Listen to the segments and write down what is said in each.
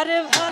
আরে ভাই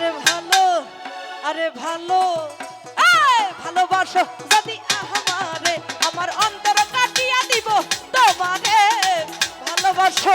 আরে ভালো আরে ভালো। ভালোবাসো যদি আমারে আমার অন্তর কাটিয়া দিব তোমারে। ভালোবাসো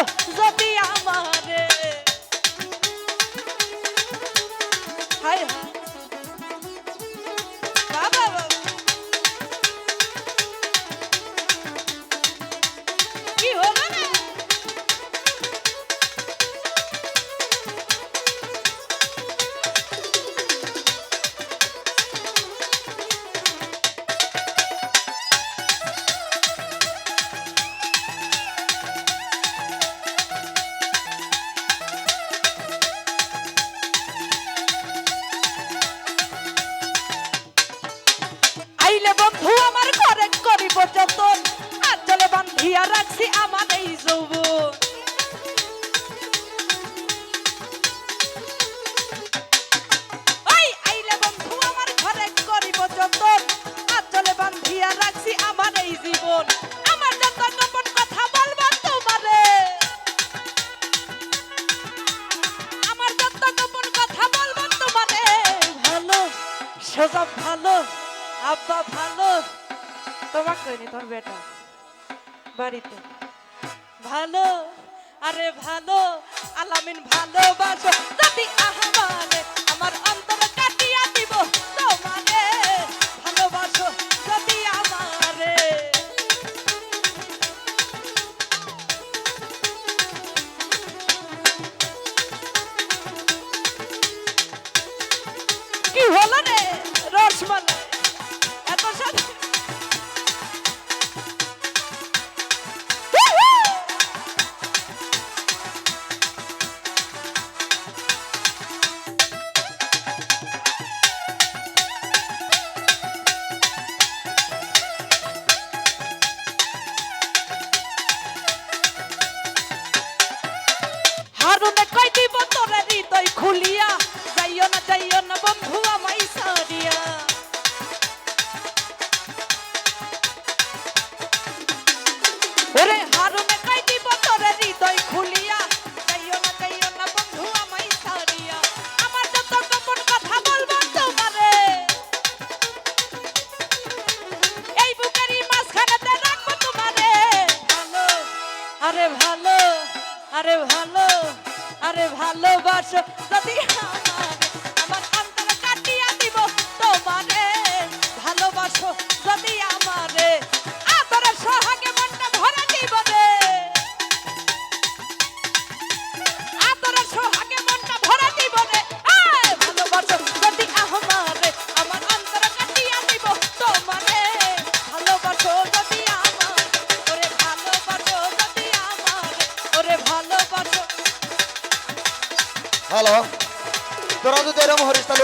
পর্যন্ত আচলে বান্ধিয়া রাখছি আমার এই যৌব রাখছি আমার এই জীবন। আমার যত নতুন কথা বলব তোমারে। আমার যত গোপন কথা বলব তোমারে। ভালো সজব ভালো, আব্বা ভালো। তোমাকে করিনি তোর বেটা বাড়িতে। ভালো আরে ভালো আলামিন ভালোবাসো। আরে ভালো আরে ভালোবাসো। যদি হ্যালো তোরা যদি এরম হরিস তাহলে